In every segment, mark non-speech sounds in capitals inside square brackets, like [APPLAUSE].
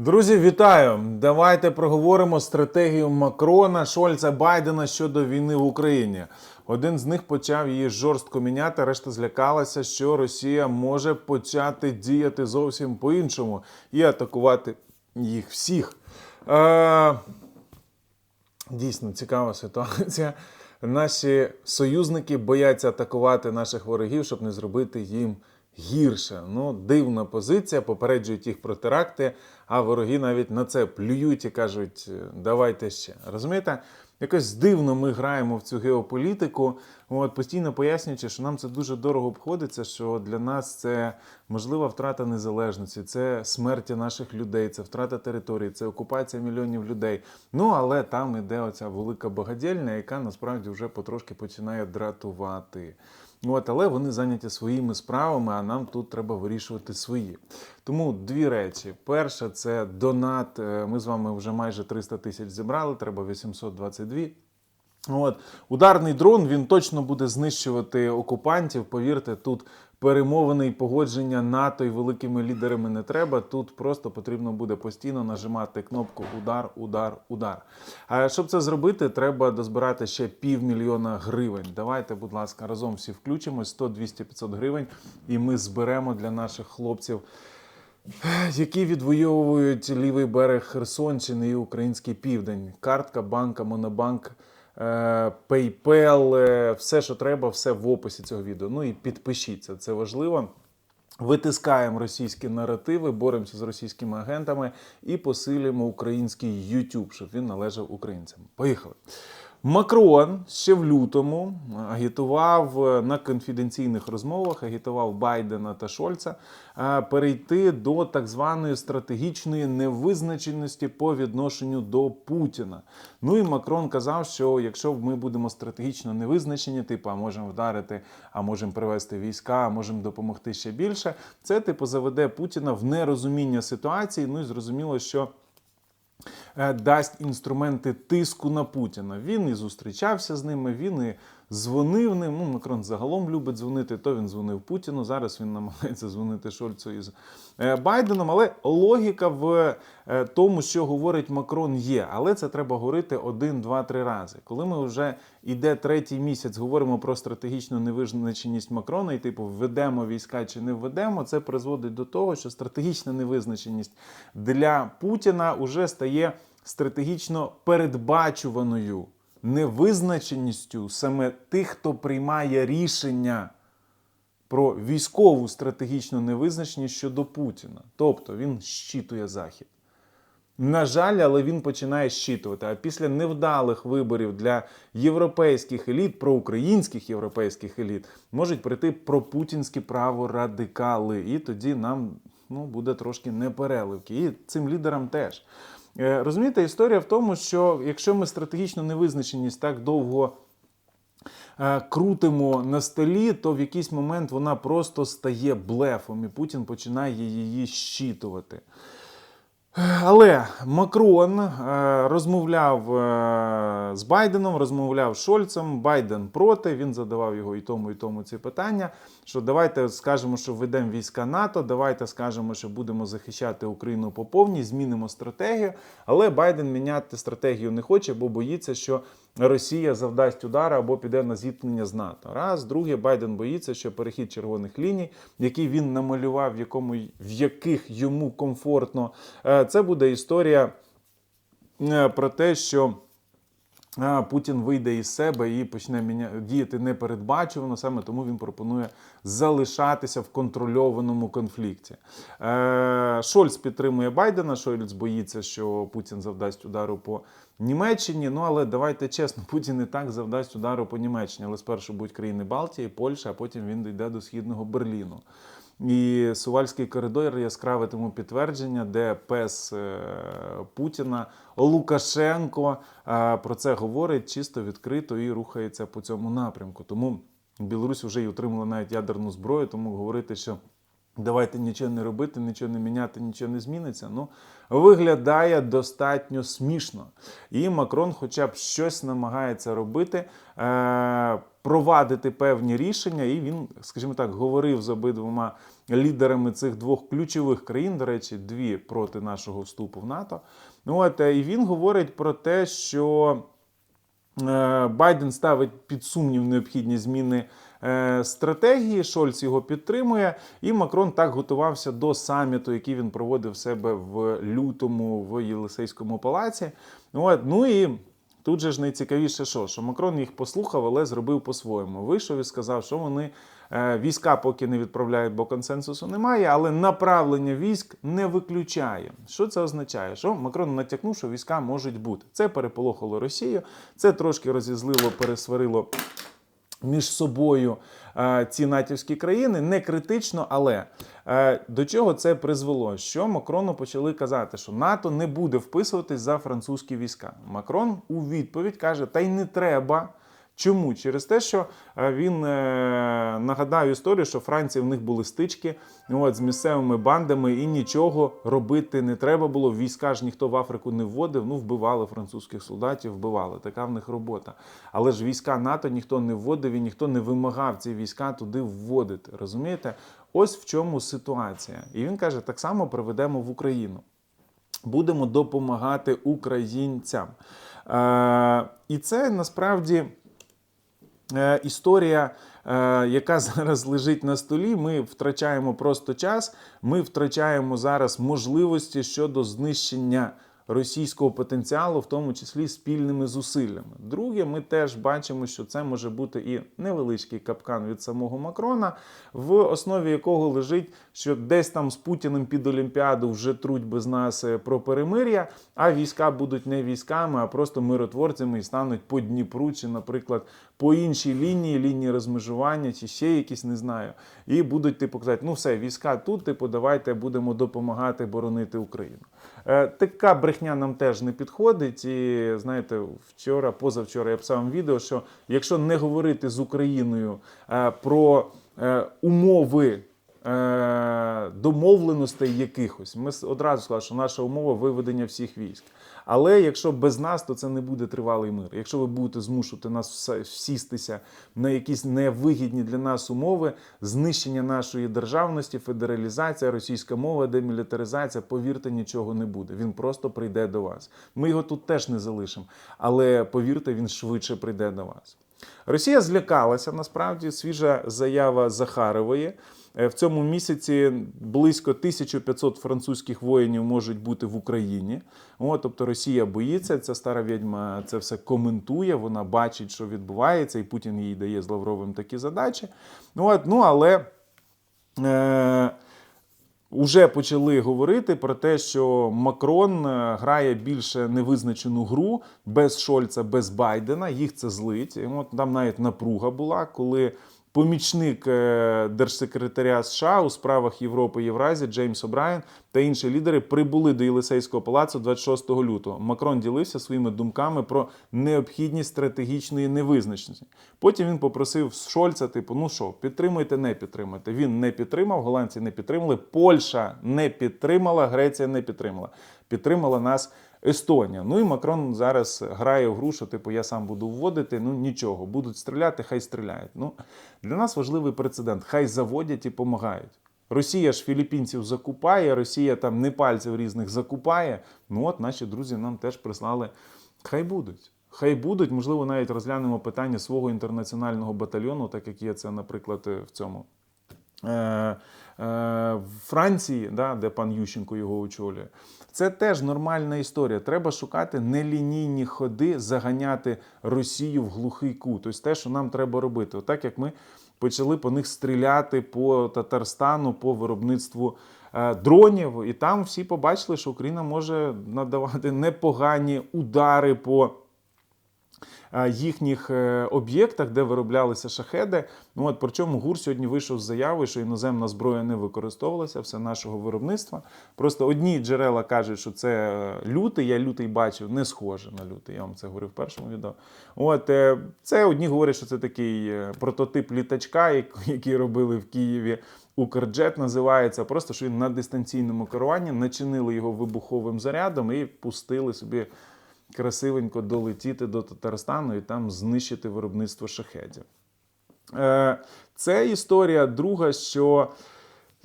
Друзі, вітаю! Давайте проговоримо стратегію Макрона, Шольца, Байдена щодо війни в Україні. Один з них почав її жорстко міняти. Решта злякалася, що Росія може почати діяти зовсім по-іншому і атакувати їх всіх. Е- Дійсно цікава ситуація. Наші союзники бояться атакувати наших ворогів, щоб не зробити їм гірше. Ну, дивна позиція, попереджують їх про теракти, а вороги навіть на це плюють і кажуть, давайте ще. Розумієте? Якось дивно ми граємо в цю геополітику, от, постійно пояснюючи, що нам це дуже дорого обходиться, що для нас це можлива втрата незалежності, це смерті наших людей, це втрата території, це окупація мільйонів людей. Ну але там іде оця велика багадільня, яка насправді вже потрошки починає дратувати. От, але вони зайняті своїми справами, а нам тут треба вирішувати свої. Тому дві речі: перша це донат. Е, Ми з вами вже майже 300 тисяч зібрали, треба 822. От ударний дрон він точно буде знищувати окупантів. Повірте, тут перемовини і погодження НАТО і великими лідерами не треба. Тут просто потрібно буде постійно нажимати кнопку удар, удар, удар. А щоб це зробити, треба дозбирати ще півмільйона гривень. Давайте, будь ласка, разом всі включимось 100, 200, 500 гривень, і ми зберемо для наших хлопців які відвоюють лівий берег Херсонщини і український південь. Картка, банка, монобанк, PayPal, е, все, що треба, все в описі цього відео. Ну і підпишіться, це важливо. Витискаємо російські наративи, боремося з російськими агентами і посилюємо український YouTube, щоб він належав українцям. Поїхали. Макрон ще в лютому агітував е, на конфіденційних розмовах, агітував Байдена та Шольца е, перейти до так званої стратегічної невизначеності по відношенню до Путіна. Ну і Макрон казав, що якщо ми будемо стратегічно невизначені, типу, а можемо вдарити, а можемо привести війська, а можемо допомогти ще більше, це типу заведе Путіна в нерозуміння ситуації. Ну і зрозуміло, що дасть інструменти тиску на Путіна. Він і зустрічався з ними, він і дзвонив ним. Ну, Макрон загалом любить дзвонити, то він дзвонив Путіну. Зараз він намагається дзвонити Шольцу із е, Байденом. Але логіка в е, тому, що говорить Макрон, є. Але це треба говорити один, два, три рази. Коли ми вже йде третій місяць, говоримо про стратегічну невизначеність Макрона, і типу введемо війська чи не введемо, це призводить до того, що стратегічна невизначеність для Путіна вже стає стратегічно передбачуваною невизначеністю саме тих, хто приймає рішення про військову стратегічну невизначеність щодо Путіна. Тобто він щитує Захід. На жаль, але він починає щитувати. А після невдалих виборів для європейських еліт, проукраїнських європейських еліт, можуть прийти пропутінські праворадикали. І тоді нам ну, буде трошки непереливки. І цим лідерам теж. Е, Розумієте, історія в тому, що якщо ми стратегічну невизначеність так довго е, крутимо на столі, то в якийсь момент вона просто стає блефом, і Путін починає її щитувати. Але Макрон е, розмовляв е, з Байденом, розмовляв з Шольцем. Байден проти. Він задавав його і тому, і тому ці питання. Що давайте скажемо, що введемо війська НАТО, давайте скажемо, що будемо захищати Україну по повній, змінимо стратегію. Але Байден міняти стратегію не хоче, бо боїться, що Росія завдасть удар або піде на зіткнення з НАТО. Раз, друге, Байден боїться, що перехід червоних ліній, який він намалював, в якому в яких йому комфортно, е, це буде історія е, про те, що. Путін вийде із себе і почне діяти непередбачувано, саме тому він пропонує залишатися в контрольованому конфлікті. Е, Шольц підтримує Байдена. Шольц боїться, що Путін завдасть удару по Німеччині. Ну але давайте чесно, [LAUGHS] Путін і так завдасть удару по Німеччині, але спершу будуть країни Балтії, Польща, а потім він дійде до східного Берліну. І Сувальський коридор яскраве тому підтвердження, де пес е, Путіна Лукашенко е, про це говорить чисто відкрито і рухається по цьому напрямку. Тому Білорусь вже й отримала навіть ядерну зброю, тому говорити, що давайте нічого не робити, нічого не міняти, нічого не зміниться. Ну виглядає достатньо смішно. І Макрон, хоча б щось намагається робити. Е, Провадити певні рішення, і він, скажімо так, говорив з обидвома лідерами цих двох ключових країн, до речі, дві проти нашого вступу в НАТО. Ну, От, е, і він говорить про те, що е, Байден ставить під сумнів необхідні зміни стратегії. Шольц його підтримує, і Макрон так готувався до саміту, який він проводив в себе в лютому в Єлисейському палаці. От, ну і Тут же ж найцікавіше, що, що Макрон їх послухав, але зробив по-своєму. Вийшов і сказав, що вони е, війська поки не відправляють, бо консенсусу немає, але направлення військ не виключає. Що це означає? Що Макрон натякнув, що війська можуть бути. Це переполохало Росію, це трошки розізлило, пересварило. Між собою е, ці натівські країни не критично, але е, до чого це призвело? Що Макрону почали казати, що НАТО не буде вписуватись за французькі війська. Макрон у відповідь каже: Та й не треба. Чому? Через те, що е, він е, нагадав історію, що Франції в них були стички от, з місцевими бандами, і нічого робити не треба було. Війська ж ніхто в Африку не вводив. Ну, вбивали французьких солдатів, вбивали. Така в них робота. Але ж війська НАТО ніхто не вводив і ніхто не вимагав ці війська туди вводити. Розумієте? Ось в чому ситуація. І він каже: так само приведемо в Україну. Будемо допомагати українцям. Е, і це насправді. Е, історія, е, яка [LAUGHS] зараз лежить на столі, ми втрачаємо просто час, ми втрачаємо зараз можливості щодо знищення російського потенціалу, в тому числі спільними зусиллями. Друге, ми теж бачимо, що це може бути і невеличкий капкан від самого Макрона, в основі якого лежить, що десь там з Путіним під Олімпіаду вже труть без нас е, про перемир'я, а війська будуть не військами, а просто миротворцями і стануть по Дніпру, чи, наприклад, по іншій лінії, лінії розмежування, чи ще якісь, не знаю. І будуть типу казати, ну все, війська тут, типу, давайте будемо допомагати боронити Україну. Е, така брехня нам теж не підходить. І знаєте, вчора, позавчора я писав відео, що якщо не говорити з Україною е, про е, умови. Е, Домовленостей якихось. Ми одразу сказали, що наша умова виведення всіх військ. Але якщо без нас, то це не буде тривалий мир. Якщо ви будете змушувати нас всістися на якісь невигідні для нас умови, знищення нашої державності, федералізація, російська мова, демілітаризація, повірте, нічого не буде. Він просто прийде до вас. Ми його тут теж не залишимо, але повірте, він швидше прийде до вас. Росія злякалася насправді свіжа заява Захарової. Е, В цьому місяці близько 1500 французьких воїнів можуть бути в Україні. От, тобто Росія боїться, ця стара відьма це все коментує, вона бачить, що відбувається, і Путін їй дає з Лавровим такі задачі. От, ну але. Е- Уже почали говорити про те, що Макрон е, грає більше невизначену гру без Шольца, без Байдена. Їх це злить. От там навіть напруга була, коли помічник е, держсекретаря США у справах Європи і Євразії Джеймс О'Брайен та інші лідери прибули до Єлисейського палацу 26 лютого. Макрон ділився своїми думками про необхідність стратегічної невизначеності. Потім він попросив Шольца, типу, ну що, підтримуйте, не підтримуйте. Він не підтримав, голландці не підтримали, Польща не підтримала, Греція не підтримала. Підтримала нас Естонія. Ну і Макрон зараз грає в гру, що типу я сам буду вводити. Ну нічого, будуть стріляти, хай стріляють. Ну для нас важливий прецедент. Хай заводять і допомагають. Росія ж філіппінців закупає, Росія там непальців різних закупає. Ну от наші друзі нам теж прислали. Хай будуть. Хай будуть, можливо, навіть розглянемо питання свого інтернаціонального батальйону, так як є це, наприклад, в цьому. Е, е, Франції, да, де пан Ющенко його очолює, це теж нормальна історія. Треба шукати нелінійні ходи, заганяти Росію в глухий кут. Ось те, що нам треба робити. Отак як ми почали по них стріляти по Татарстану, по виробництву е, дронів, і там всі побачили, що Україна може надавати непогані удари по їхніх е, об'єктах, де вироблялися шахеди. Ну от причому ГУР сьогодні вийшов з заявою, що іноземна зброя не використовувалася, все нашого виробництва. Просто одні джерела кажуть, що це е, лютий. Я лютий бачив, не схоже на лютий. Я вам це говорив в першому відео. От е, це одні говорять, що це такий е, прототип літачка, [LAUGHS] який робили в Києві. Укрджет називається, просто що він на дистанційному керуванні начинили його вибуховим зарядом і пустили собі красивенько долетіти до Татарстану і там знищити виробництво шахедів. Е, Це історія друга, що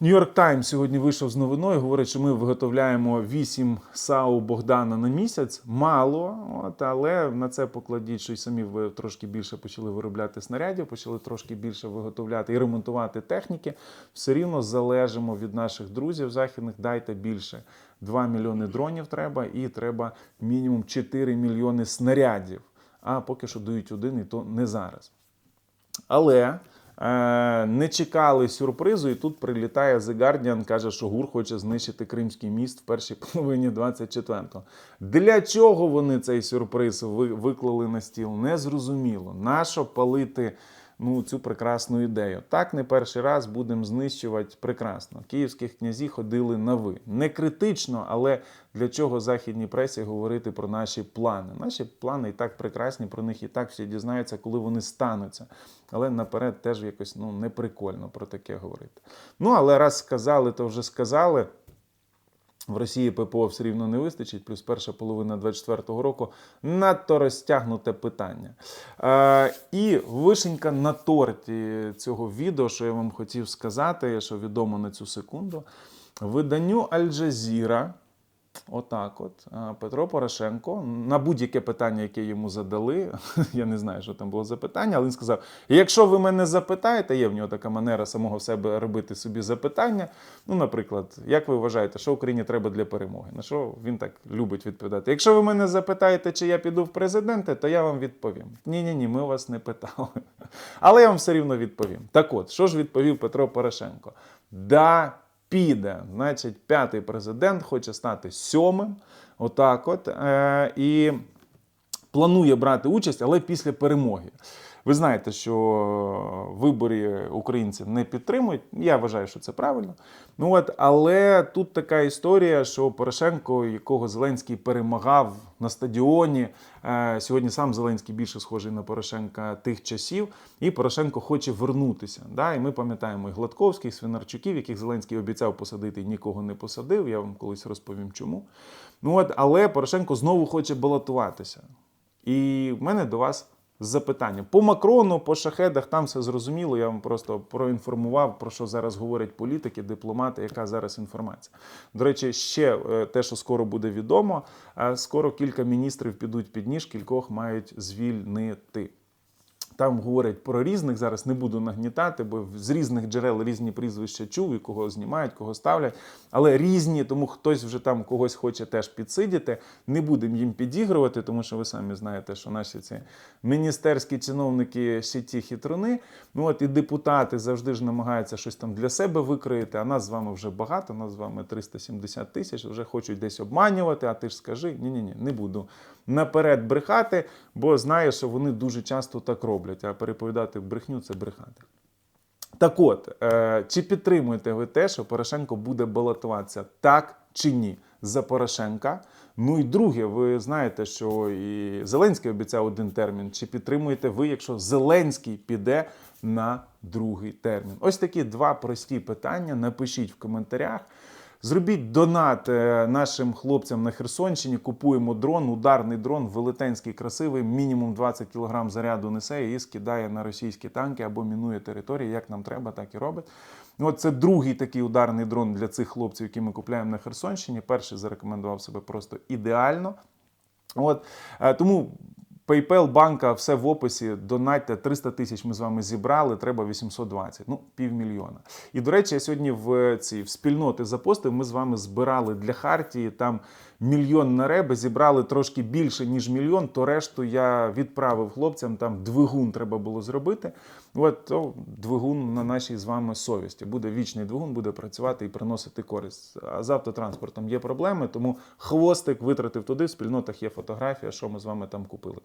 Нью-Йорк Таймс сьогодні вийшов з новиною. Говорить, що ми виготовляємо 8 САУ Богдана на місяць. Мало, от, але на це покладіть, що й самі ви трошки більше почали виробляти снарядів, почали трошки більше виготовляти і ремонтувати техніки. Все рівно залежимо від наших друзів західних. Дайте більше. 2 мільйони дронів треба, і треба мінімум 4 мільйони снарядів. А поки що дають один, і то не зараз. Але не чекали сюрпризу, і тут прилітає The Guardian, каже, що ГУР хоче знищити Кримський міст в першій [LAUGHS] половині 24-го. Для чого вони цей сюрприз виклали на стіл? Незрозуміло. Нащо палити ну, цю прекрасну ідею? Так, не перший раз будемо знищувати прекрасно. Київських князі ходили на ви. Не критично, але для чого західній пресі говорити про наші плани? Наші плани і так прекрасні, про них і так всі дізнаються, коли вони стануться. Але наперед теж якось ну, не прикольно про таке говорити. Ну, але раз сказали, то вже сказали. В Росії ППО все рівно не вистачить, плюс перша половина 24-го року надто розтягнуте питання. Е, і вишенька на торті цього відео, що я вам хотів сказати, що відомо на цю секунду. Виданню Аль-Джазіра, отак от, Петро Порошенко на будь-яке питання, яке йому задали, [LAUGHS] я не знаю, що там було за питання, але він сказав: якщо ви мене запитаєте, є в нього така манера самого себе робити собі запитання. Ну, наприклад, як ви вважаєте, що Україні треба для перемоги? На що він так любить відповідати? Якщо ви мене запитаєте, чи я піду в президенти, то я вам відповім. Ні, ні, ні, ми вас не питали. [LAUGHS] Але я вам все рівно відповім. Так от, що ж відповів Петро Порошенко? Да, піде. Значить, п'ятий президент хоче стати сьомим. Отак от. Е, і планує брати участь, але після перемоги. Ви знаєте, що вибори українці не підтримують. Я вважаю, що це правильно. Ну от, але тут така історія, що Порошенко, якого Зеленський перемагав на стадіоні, е, сьогодні сам Зеленський більше схожий на Порошенка тих часів, і Порошенко хоче вернутися. Да? І ми пам'ятаємо і Гладковських, Свинарчуків, яких Зеленський обіцяв посадити і нікого не посадив. Я вам колись розповім чому. Ну от, але Порошенко знову хоче балотуватися. І в мене до вас запитання. По Макрону, по шахедах, там все зрозуміло. Я вам просто проінформував, про що зараз говорять політики, дипломати, яка зараз інформація. До речі, ще е, те, що скоро буде відомо, е, скоро кілька міністрів підуть під ніж, кількох мають звільнити. Там говорять про різних, зараз не буду нагнітати, бо з різних джерел різні прізвища чув, і кого знімають, кого ставлять. Але різні, тому хтось вже там когось хоче теж підсидіти. Не будемо їм підігрувати, тому що ви самі знаєте, що наші ці міністерські чиновники ще ті хитруни. Ну от і депутати завжди ж намагаються щось там для себе викроїти. А нас з вами вже багато, нас з вами 370 тисяч, вже хочуть десь обманювати. А ти ж скажи, ні, ні, ні, не буду наперед брехати, бо знаю, що вони дуже часто так роблять. А переповідати брехню це брехати. Так от, е, чи підтримуєте ви те, що Порошенко буде балотуватися так чи ні за Порошенка? Ну і друге, ви знаєте, що і Зеленський обіцяв один термін. Чи підтримуєте ви, якщо Зеленський піде на другий термін? Ось такі два прості питання. Напишіть в коментарях. Зробіть донат е, нашим хлопцям на Херсонщині. Купуємо дрон, ударний дрон, велетенський, красивий, мінімум 20 кг заряду несе і скидає на російські танки або мінує території. Як нам треба, так і робить. Ну, От це другий такий ударний дрон для цих хлопців, які ми купуємо на Херсонщині. Перший зарекомендував себе просто ідеально. От е, тому. PayPal, банка, все в описі. Донатьте 300 тисяч. Ми з вами зібрали. Треба 820, ну півмільйона. І до речі, я сьогодні в ці в спільноти запостив. Ми з вами збирали для Хартії там мільйон на реби. Зібрали трошки більше ніж мільйон. То решту я відправив хлопцям. Там двигун треба було зробити. От то двигун на нашій з вами совісті. Буде вічний двигун, буде працювати і приносити користь. А з автотранспортом є проблеми, тому хвостик витратив туди. В спільнотах є фотографія, що ми з вами там купили.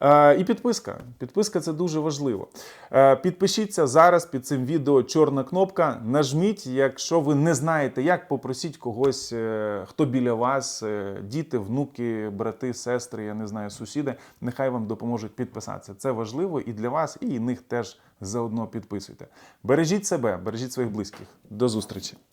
Е, І підписка. Підписка це дуже важливо. Е, Підпишіться зараз під цим відео чорна кнопка. Нажміть, якщо ви не знаєте, як попросіть когось, е, хто біля вас, діти, внуки, брати, сестри, я не знаю, сусіди. Нехай вам допоможуть підписатися. Це важливо і для вас, і них теж заодно підписуйте. Бережіть себе, бережіть своїх близьких. До зустрічі.